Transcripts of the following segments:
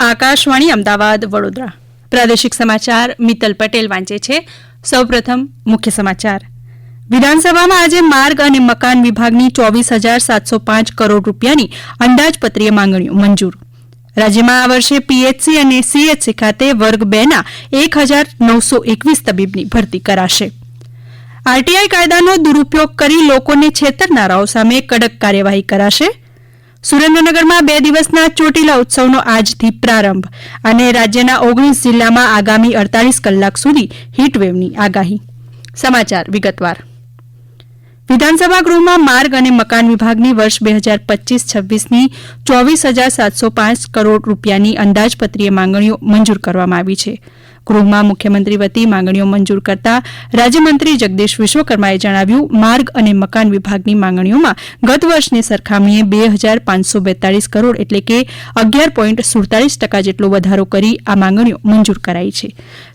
આકાશવાણી અમદાવાદ, વડોદરા. પ્રાદેશિક સમાચાર મિત્તલ પટેલ વાંચે છે. સૌપ્રથમ મુખ્ય સમાચાર. વિધાનસભામાં આજે માર્ગ અને મકાન વિભાગની ચોવીસ હજાર સાતસો પાંચ કરોડ રૂપિયાની અંદાજપત્રીય માંગણીઓ મંજૂર. રાજ્યમાં આ વર્ષે પીએચસી અને સીએચસી ખાતે વર્ગ બેના એક હજાર નવસો એકવીસ તબીબની ભરતી કરાશે. આરટીઆઈ કાયદાનો દુરુપયોગ કરી લોકોને છેતરનારાઓ સામે કડક કાર્યવાહી કરાશે. સુરેન્દ્રનગરમાં બે દિવસના ચોટીલા ઉત્સવનો આજથી પ્રારંભ અને રાજ્યના ઓગણીસ જિલ્લામાં આગામી અડતાલીસ કલાક સુધી હીટવેવની આગાહી. સમાચાર વિગતવાર. વિધાનસભા ગૃહમાં માર્ગ અને મકાન વિભાગની વર્ષ બે હજાર પચીસ છવ્વીસની ચોવીસ હજાર સાતસો પાંચ કરોડ રૂપિયાની અંદાજપત્રીય માંગણીઓ મંજૂર કરવામાં આવી છે. ગૃહમાં મુખ્યમંત્રી વતી માંગણીઓ મંજૂર કરતા રાજ્યમંત્રી જગદીશ વિશ્વકર્માએ જણાવ્યું, માર્ગ અને મકાન વિભાગની માંગણીઓમાં ગત વર્ષની સરખામણીએ બે હજાર પાંચસો બેતાળીસ કરોડ એટલે કે અગિયાર પોઈન્ટ સુડતાલીસ ટકા જેટલો વધારો કરી આ માંગણીઓ મંજૂર કરાઈ છે.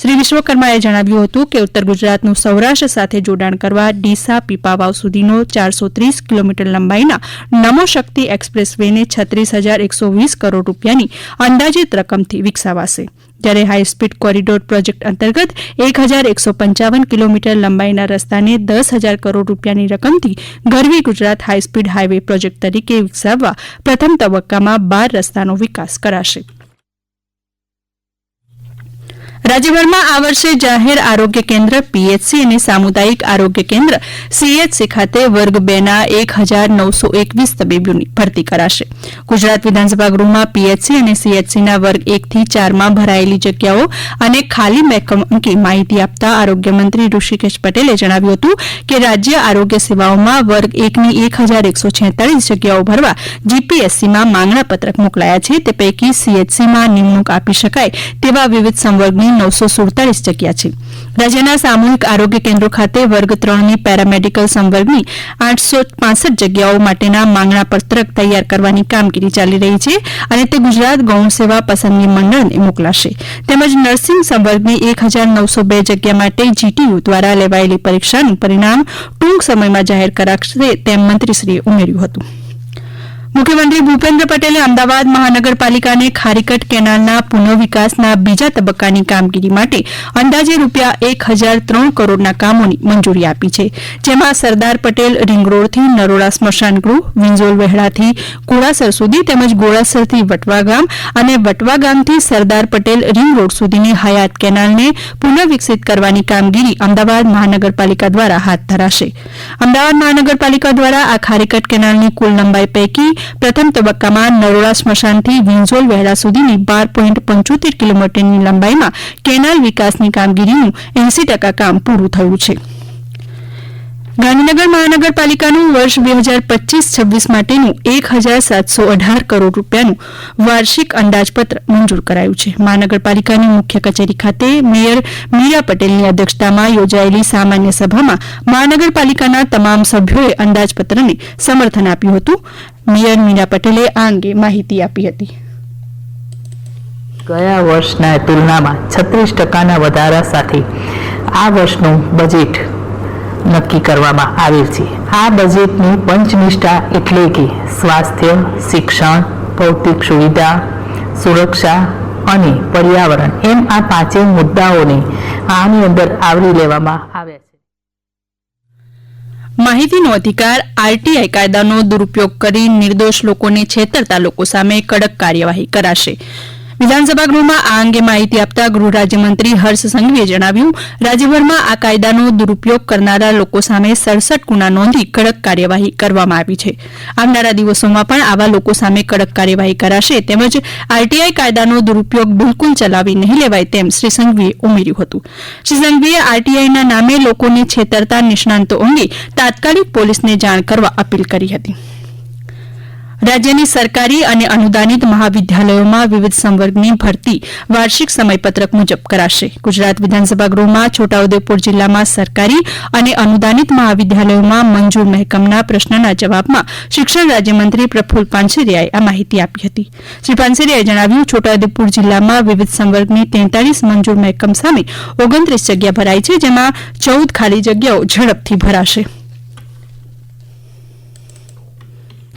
શ્રી વિશ્વકર્માએ જણાવ્યું હતું કે ઉત્તર ગુજરાતનું સૌરાષ્ટ્ર સાથે જોડાણ કરવા ડીસા પીપાવાવ સુધીનો ચારસો ત્રીસ કિલોમીટર લંબાઈના નમો શક્તિ એક્સપ્રેસ વેને છત્રીસ હજાર એકસો વીસ કરોડ રૂપિયાની અંદાજિત રકમથી વિકસાવાશે. જ્યારે હાઈસ્પીડ કોરિડોર પ્રોજેક્ટ અંતર્ગત એક હજાર એકસો પંચાવન કિલોમીટર લંબાઈના રસ્તાને દસ હજાર કરોડ રૂપિયાની રકમથી Garvi Gujarat high speed highway project તરીકે વિકસાવવા પ્રથમ તબક્કામાં બાર રસ્તાનો વિકાસ કરાશે. રાજ્યભરમાં આ વર્ષે જાહેર આરોગ્ય કેન્દ્ર, પીએચસી અને સામુદાયિક આરોગ્ય કેન્દ્ર, સીએચસી ખાતે વર્ગ બેના એક હજાર નવસો એકવીસ તબીબોની ભરતી કરાશે. ગુજરાત વિધાનસભા ગૃહમાં પીએચસી અને સીએચસીના વર્ગ એકથી ચારમાં ભરાયેલી જગ્યાઓ અને ખાલી મહેકમ અંગે માહિતી આપતા આરોગ્યમંત્રી ઋષિકેશ પટેલે જણાવ્યું હતું કે રાજ્ય આરોગ્ય સેવાઓમાં વર્ગ એકની એક હજાર એકસો છેતાલીસ જગ્યાઓ ભરવા જીપીએસસીમાં માંગણા પત્રક મોકલાયા છે. તે પૈકી સીએચસીમાં નિમણૂક આપી શકાય તેવા વિવિધ સંવર્ગની નવસો સુડતાલીસ જગ્યા છે. રાજ્યના સામૂહિક આરોગ્ય કેન્દ્રો ખાતે વર્ગ ત્રણની પેરામેડિકલ સંવર્ગની આઠસો પાસઠ જગ્યાઓ માટેના માંગણા પત્રક તૈયાર કરવાની કામગીરી ચાલી રહી છે અને તે ગુજરાત ગૌણ સેવા પસંદગી મંડળને મોકલાશે. તેમજ નર્સિંગ સંવર્ગની એક હજાર નવસો બે જગ્યા માટે જીટીયુ દ્વારા લેવાયેલી પરીક્ષાનું પરિણામ ટૂંક સમયમાં જાહેર કરાશે તેમ મંત્રીશ્રીએ ઉમેર્યું હતું. મુખ્યમંત્રી ભૂપેન્દ્ર પટેલે અમદાવાદ મહાનગરપાલિકાને ખારીકટ કેનાલના પુનઃવિકાસના બીજા તબક્કાની કામગીરી માટે અંદાજે રૂપિયા એક હજાર ત્રણ કરોડના કામોની મંજૂરી આપી છે. જેમાં સરદાર પટેલ રિંગ રોડથી નરોડા સ્મશાન ગૃહ વિંજોલ વહેડાથી કુડાસર સુધી તેમજ ગોળાસરથી વટવા ગામ અને વટવા ગામથી સરદાર પટેલ રિંગ રોડ સુધીની હયાત કેનાલને પુનઃવિકસિત કરવાની કામગીરી અમદાવાદ મહાનગરપાલિકા દ્વારા હાથ ધરાશે. અમદાવાદ મહાનગરપાલિકા દ્વારા આ ખારીકટ કેનાલની કુલ લંબાઈ પૈકી પ્રથમ તબક્કામાં નરોડા સ્મશાનથી વિંઝોલ વહેડા સુધીની બાર પોઈન્ટ પંચોતેર કિલોમીટરની લંબાઈમાં કેનાલ વિકાસની કામગીરીનું એંસી ટકા કામ પૂરું થયું છે. ગાંધીનગર મહાનગરપાલિકાનું વર્ષ બે હજાર પચીસ છવ્વીસ માટેનું એક હજાર સાતસો અઢાર કરોડ રૂપિયાનું વાર્ષિક અંદાજપત્ર મંજૂર કરાયું છે. મહાનગરપાલિકાની મુખ્ય કચેરી ખાતે મેયર મીરા પટેલની અધ્યક્ષતામાં યોજાયેલી સામાન્ય સભામાં મહાનગરપાલિકાના તમામ સભ્યોએ અંદાજપત્રને સમર્થન આપ્યું હતું. મેયર મીરા પટેલે આ અંગે માહિતી આપી હતી. ગયા વર્ષના તુલનામાં છત્રીસ ટકાના વધારા સાથે આ વર્ષનું બજેટ નક્કી કરવામાં આવેલ છે. આ બજેટની પંચનિષ્ઠા એટલે કે સ્વાસ્થ્ય, શિક્ષણ, ભૌતિક સુવિધા, સુરક્ષા અને પર્યાવરણ એમ આ પાંચેય મુદ્દાઓને આની અંદર આવરી લેવામાં આવ્યા છે. માહિતીનો અધિકાર આરટીઆઈ કાયદાનો દુરુપયોગ કરી નિર્દોષ લોકોને છેતરતા લોકો સામે કડક કાર્યવાહી કરાશે. વિધાનસભા ગૃહમાં આ અંગે માહિતી આપતા ગૃહ રાજ્યમંત્રી હર્ષ સંઘવીએ જણાવ્યું, રાજ્યભરમાં આ કાયદાનો દુરુપયોગ કરનારા લોકો સામે સડસઠ ગુના નોંધી કડક કાર્યવાહી કરવામાં આવી છે. આવનારા દિવસોમાં પણ આવા લોકો સામે કડક કાર્યવાહી કરાશે તેમજ આરટીઆઈ કાયદાનો દુરુપયોગ બિલકુલ ચલાવી નહીં લેવાય તેમ શ્રી સંઘવીએ ઉમેર્યું હતું. શ્રી સંઘવીએ આરટીઆઈના નામે લોકોને છેતરતા નિષ્ણાંતો અંગે તાત્કાલિક પોલીસને જાણ કરવા અપીલ કરી હતી. રાજ્યની સરકારી અને અનુદાનિત મહાવિદ્યાલયોમાં વિવિધ સંવર્ગની ભરતી વાર્ષિક સમયપત્રક મુજબ કરાશે. ગુજરાત વિધાનસભા ગૃહમાં છોટાઉદેપુર જિલ્લામાં સરકારી અને અનુદાનિત મહાવિદ્યાલયોમાં મંજૂર મહેકમના પ્રશ્નના જવાબમાં શિક્ષણ રાજ્યમંત્રી પ્રફુલ પાનસેરિયાએ આ માહિતી આપી હતી. શ્રી પાનસેરિયાએ જણાવ્યું, છોટાઉદેપુર જિલ્લામાં વિવિધ સંવર્ગની તેતાલીસ મંજૂર મહેકમ સામે ઓગણત્રીસ જગ્યા ભરાઈ છે, જેમાં ચૌદ ખાલી જગ્યાઓ ઝડપથી ભરાશે.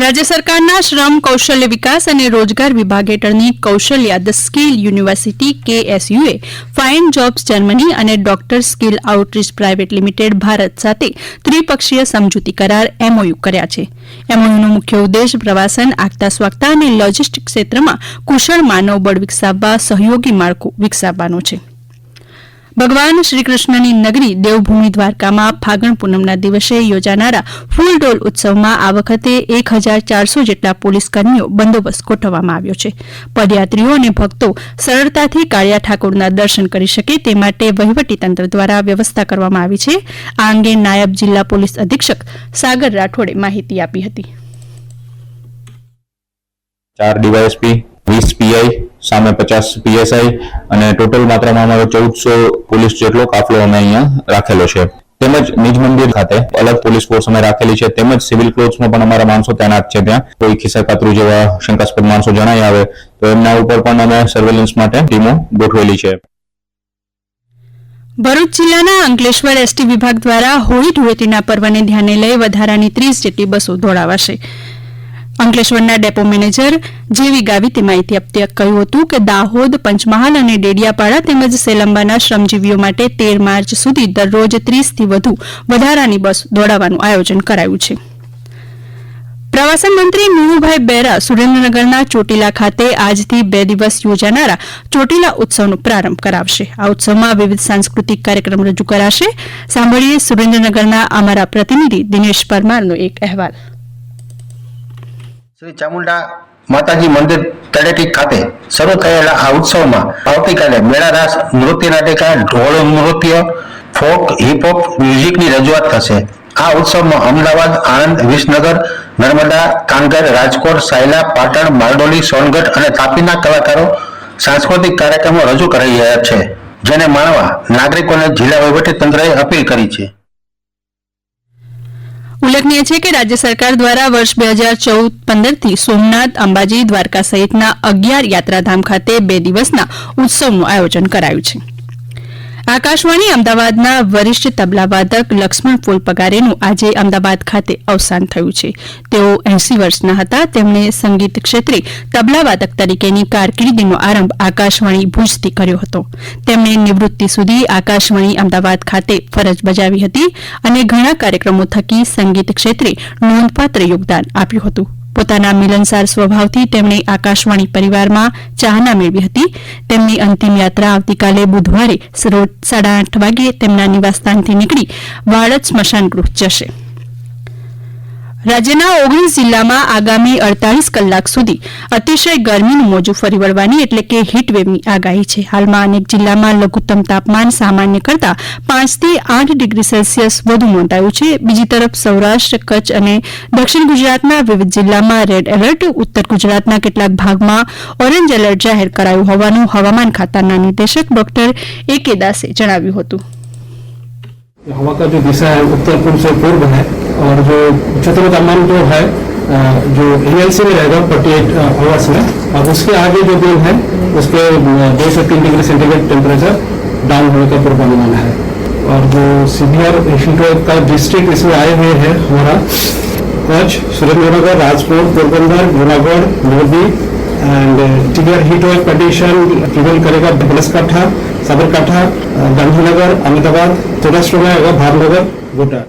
રાજ્ય સરકારના શ્રમ, કૌશલ્ય વિકાસ અને રોજગાર વિભાગ હેઠળની કૌશલ્યા, ધ સ્કિલ યુનિવર્સિટી, કેએસયુએ, ફાઇન જોબ્સ જર્મની અને doctor skill outreach private limited Bharat સાથે ત્રિપક્ષીય સમજૂતી કરાર એમઓયુ કર્યા છે. એમઓયુનો મુખ્ય ઉદ્દેશ પ્રવાસન, આગતા સ્વાગતા અને લોજિસ્ટિક ક્ષેત્રમાં કુશળ માનવ બળ વિકસાવવા, સહયોગી માળખું વિકસાવવાનો છે. ભગવાન શ્રીકૃષ્ણની નગરી દેવભૂમિ દ્વારકામાં ફાગણ પૂનમના દિવસે યોજાનારા ફૂલ ડોલ ઉત્સવમાં આ વખતે એક હજાર ચારસો જેટલા પોલીસ કર્મીઓ બંદોબસ્ત ગોઠવવામાં આવ્યો છે. પદયાત્રીઓ અને ભક્તો સરળતાથી કાળિયા ઠાકોરના દર્શન કરી શકે તે માટે વહીવટીતંત્ર દ્વારા વ્યવસ્થા કરવામાં આવી છે. આ અંગે નાયબ જિલ્લા પોલીસ અધિક્ષક સાગર રાઠોડે માહિતી આપી હતી. ચાર ડીવાયએસપી વીસ પીઆઈ, સામે પચાસ પીએસઆઈ અને ટોટલ માત્રામાં અમારો ચૌદસો પોલીસ જેટલો કાફલો અમે અહીંયા રાખેલો છે. તેમજ નિજ મંદિર ખાતે અલગ પોલીસ ફોર્સ અમે રાખેલી છે. તેમજ સિવિલ ક્લોથ્સમાં પણ અમારા માણસો તૈનાત છે ત્યાં. કોઈ ખિસ્સા કાતરું જેવા શંકાસ્પદ માણસો જણાઈ આવે તો એમના ઉપર પણ અમે સર્વેલન્સ માટે ટીમો ગોઠવેલી છે. ભરૂચ જિલ્લાના અંકલેશ્વર એસટી વિભાગ દ્વારા હોળી ધૂળેટીના પર્વને ધ્યાને લઈ વધારાની ત્રીસ જેટલી બસો દોડાવાશે. અંકલેશ્વરના ડેપો મેનેજર જેવી ગાવિતે માહિતી આપતી કહ્યું હતું કે દાહોદ, પંચમહાલ અને ડેડિયાપાડા તેમજ સેલંબાના શ્રમજીવીઓ માટે તેર માર્ચ સુધી દરરોજ ત્રીસથી વધુ વધારાની બસ દોડાવવાનું આયોજન કરાયું છે. પ્રવાસન મંત્રી નુરુભાઈ બેરા સુરેન્દ્રનગરના ચોટીલા ખાતે આજથી બે દિવસ યોજાનારા ચોટીલા ઉત્સવનો પ્રારંભ કરાવશે. આ ઉત્સવમાં વિવિધ સાંસ્કૃતિક કાર્યક્રમ રજૂ કરાશે. સાંભળીએ સુરેન્દ્રનગરના અમારા પ્રતિનિધિ દિનેશ પરમારનો એક અહેવાલ. શ્રી ચામુંડા માતાજી મંદિર તળેટી ખાતે શરૂ થયેલા આ ઉત્સવમાં આવતીકાલે મેળા રાસ નૃત્ય નાટિકા ઢોળ નૃત્ય, ફોક હિપહોપ મ્યુઝિકની રજૂઆત થશે. આ ઉત્સવમાં અમદાવાદ, આણંદ, વિસનગર, નર્મદા, કાંગર, રાજકોટ, સાયલા, પાટણ બારડોલી સોનગઢ અને તાપીના કલાકારો સાંસ્કૃતિક કાર્યક્રમો રજૂ કરી રહ્યા છે, જેને માણવા નાગરિકોને જિલ્લા વહીવટીતંત્રએ અપીલ કરી છે. ઉલ્લેખનીય છે કે રાજ્ય સરકાર દ્વારા વર્ષ બે હજાર ચૌદ પંદરથી સોમનાથ, અંબાજી, દ્વારકા સહિતના અગિયાર યાત્રાધામ ખાતે બે દિવસના ઉત્સવનું આયોજન કરાયું છે. આકાશવાણી અમદાવાદના વરિષ્ઠ તબલાવાદક લક્ષ્મણ ફૂલ પગારેનું આજે અમદાવાદ ખાતે અવસાન થયું છે. તેઓ એંસી વર્ષના હતા. તેમણે સંગીત ક્ષેત્રે તબલાવાદક તરીકેની કારકિર્દીનો આરંભ આકાશવાણી ભુજથી કર્યો હતો. તેમણે નિવૃત્તિ સુધી આકાશવાણી અમદાવાદ ખાતે ફરજ બજાવી હતી અને ઘણા કાર્યક્રમો થકી સંગીત ક્ષેત્રે નોંધપાત્ર યોગદાન આપ્યું હતું. પોતાના મિલનસાર સ્વભાવથી તેમણે આકાશવાણી પરિવારમાં ચાહના મેળવી હતી. તેમની અંતિમ યાત્રા આવતીકાલે બુધવારે સાડા આઠ વાગ્યે તેમના નિવાસસ્થાનથી નીકળી વાડજ સ્મશાન ગૃહ જશે. રાજ્યના ઓગણીસ જિલ્લામાં આગામી અડતાલીસ કલાક સુધી અતિશય ગરમીનું મોજું ફરી વળવાની એટલે કે હીટવેવની આગાહી છે. હાલમાં અનેક જિલ્લામાં લઘુત્તમ તાપમાન સામાન્ય કરતા પાંચથી આઠ ડિગ્રી સેલ્સિયસ વધુ નોંધાયું છે. બીજી તરફ સૌરાષ્ટ્ર, કચ્છ અને દક્ષિણ ગુજરાતના વિવિધ જિલ્લામાં રેડ એલર્ટ, ઉત્તર ગુજરાતના કેટલાક ભાગમાં ઓરેન્જ એલર્ટ જાહેર કરાયું હોવાનું હવામાન ખાતાના નિદેશક ડોક્ટર એ કે દાસે જણાવ્યું હતું. હવા કા દિશા હૈ, ઉત્તર પૂર્વ સે પૂર્વ હૈ और जो उच्चतम तापमान जो है जो एनएलसी में रहेगा फोर्टी एट आवर्स में। और उसके आगे जो दिन है, उसके दो से तीन डिग्री सेंटीग्रेड टेम्परेचर डाउन होने का पूर्वानुमान है। और जो सीनियर हीटवेव का डिस्ट्रिक्ट इसमें आए हुए हैं, हमारा, Kutch, Surendranagar, Rajkot, Porbandar, Junagadh Morbi and severe heat wave condition करेगा बनासकाठा साबरकाठा गांधीनगर, अहमदाबाद सौराष्ट्र में आएगा, भावनगर, गोटा।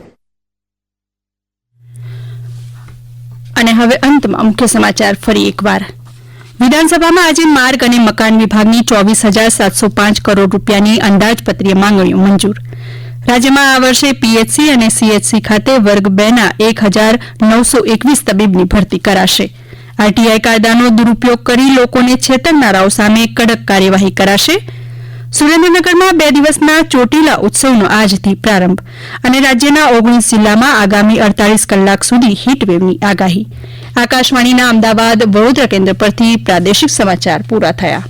અને હવે અંતમાં મુખ્ય સમાચાર ફરી એકવાર. વિધાનસભામાં આજે માર્ગ અને મકાન વિભાગની ચોવીસ હજાર સાતસો પાંચ કરોડ રૂપિયાની અંદાજપત્રીય માંગણીઓ મંજૂર. રાજ્યમાં આ વર્ષે પીએચસી અને સીએચસી ખાતે વર્ગ બેના એક હજાર નવસો એકવીસ તબીબની ભરતી કરાશે. આરટીઆઈ કાયદાનો દુરુપયોગ કરી લોકોને છેતરનારાઓ સામે કડક કાર્યવાહી કરાશે. સુરેન્દ્રનગરમાં બે દિવસના ચોટીલા ઉત્સવનો આજથી પ્રારંભ અને રાજ્યના ઓગણીસ જિલ્લામાં આગામી અડતાલીસ કલાક સુધી હીટવેવની આગાહી. આકાશવાણીના અમદાવાદ વડોદરા કેન્દ્ર પરથી પ્રાદેશિક સમાચાર પૂરા થયા.